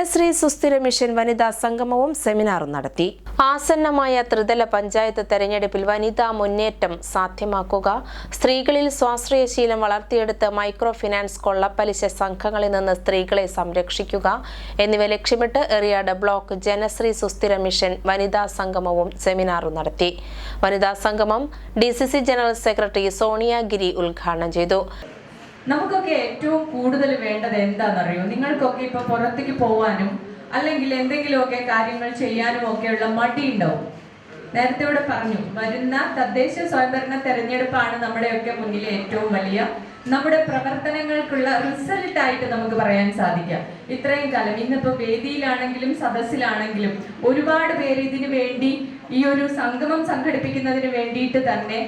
ജനശ്രീ സുസ്ഥിര മിഷൻ വനിതാ സംഗമവും സെമിനാറും നടത്തി. ആസന്നമായ ത്രിതല പഞ്ചായത്ത് തെരഞ്ഞെടുപ്പിൽ വനിതാ മുന്നേറ്റം സാധ്യമാക്കുക. സ്ത്രീകളിൽ സ്വാശ്രയ ശീലം വളർത്തിയെടുത്ത് മൈക്രോ ഫിനാൻസ് കൊള്ളപ്പലിശ സംഘങ്ങളിൽ നിന്ന് സ്ത്രീകളെ സംരക്ഷിക്കുക എന്നിവ ലക്ഷ്യമിട്ട് എറിയാട് ബ്ലോക്ക് ജനശ്രീ സുസ്ഥിര മിഷൻ വനിതാ സംഗമവും സെമിനാറും നടത്തി. വനിതാ സംഗമം D general secretary Sonia Giri ഉദ്ഘാടനം ചെയ്തു. നമുക്കൊക്കെ ഏറ്റവും കൂടുതൽ വേണ്ടത് എന്താണെന്നറിയോ നിങ്ങൾക്കൊക്കെ ഇപ്പൊ പുറത്തേക്ക് പോവാനും അല്ലെങ്കിൽ എന്തെങ്കിലുമൊക്കെ കാര്യങ്ങൾ ചെയ്യാനും ഒക്കെയുള്ള മടി ഉണ്ടാവും നേരത്തെ ഇവിടെ പറഞ്ഞു വരുന്ന തദ്ദേശ സ്വയംഭരണ തെരഞ്ഞെടുപ്പാണ് നമ്മുടെയൊക്കെ മുന്നിലെ ഏറ്റവും വലിയ. നമ്മുടെ പ്രവർത്തനങ്ങൾക്കുള്ള റിസൾട്ട് ആയിട്ട് നമുക്ക് പറയാൻ സാധിക്കാം ഇത്രയും കാലം ഇന്നിപ്പോ വേദിയിലാണെങ്കിലും സദസ്സിലാണെങ്കിലും ഒരുപാട് പേര് ഇതിനു വേണ്ടി ഈ ഒരു സംഗമം സംഘടിപ്പിക്കുന്നതിന് വേണ്ടിയിട്ട് തന്നെ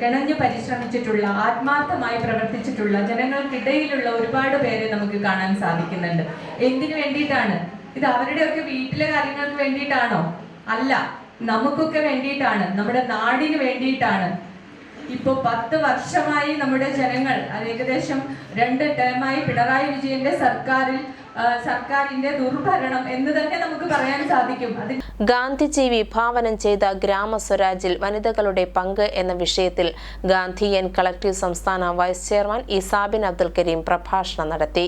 കിണഞ്ഞു പരിശ്രമിച്ചിട്ടുള്ള ആത്മാർത്ഥമായി പ്രവർത്തിച്ചിട്ടുള്ള ജനങ്ങൾക്കിടയിലുള്ള ഒരുപാട് പേരെ നമുക്ക് കാണാൻ സാധിക്കുന്നുണ്ട്. എന്തിനു വേണ്ടിയിട്ടാണ്? ഇത് അവരുടെയൊക്കെ വീട്ടിലെ കാര്യങ്ങൾക്ക് വേണ്ടിയിട്ടാണോ? അല്ല നമുക്കൊക്കെ വേണ്ടിയിട്ടാണ്. നമ്മുടെ നാടിന് വേണ്ടിയിട്ടാണ്. ഇപ്പോ പത്ത് വർഷമായി നമ്മുടെ ജനങ്ങൾ ഏകദേശം രണ്ട് ടേമായി പിണറായി വിജയന്റെ സർക്കാരിൽ സർക്കാരിന്റെ ദുർഭരണം എന്ന് തന്നെ നമുക്ക് പറയാൻ സാധിക്കും. ഗാന്ധിജി വിഭാവനം ചെയ്ത ഗ്രാമസ്വരാജിൽ വനിതകളുടെ പങ്ക് എന്ന വിഷയത്തിൽ ഗാന്ധിയൻ കളക്ടീവ് സംസ്ഥാന വൈസ് ചെയർമാൻ ഇസാബിൻ അബ്ദുൽ കരീം പ്രഭാഷണം നടത്തി.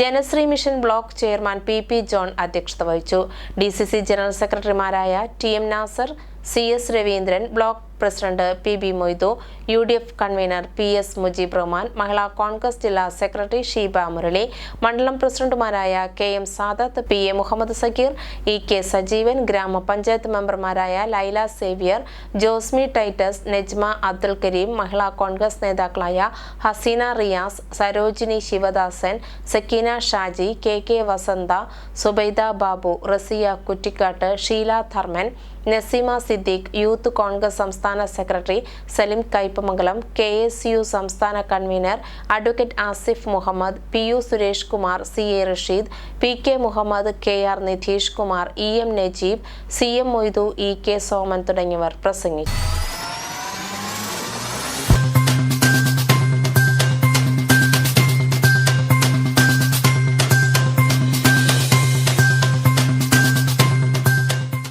Janasree mission block chairman P P John അധ്യക്ഷത വഹിച്ചു. ഡി സി സി ജനറൽ സെക്രട്ടറിമാരായ T M Nasar C S Raveendran block president P B Moidu U D F convener P S Mujeeb Rahman Mahila Congress ജില്ലാ secretary Sheeba Murali മണ്ഡലം പ്രസിഡന്റുമാരായ K M Sadath P A Muhammad Sakkir E K Sajeevan ഗ്രാമപഞ്ചായത്ത് മെമ്പർമാരായ Laila Xavier Josmi Titus Nejma Abdul Karim Mahila Congress നേതാക്കളായ Haseena Riyas Sarojini Sivadasan Sakkeena Shaji K K Vasantha Subaida Babu Rasiya Kuttikkattu Sheela Dharman Naseema Siddique youth Congress സംസ്ഥാന secretary Salim Kaipamangalam K S U സംസ്ഥാന convener advocate Asif Muhammad P U Suresh Kumar C A Rasheed P K Muhammad K R Nidheesh Kumar E M Najeeb C M Moidu E K Soman തുടങ്ങിയവർ പ്രസംഗിച്ചു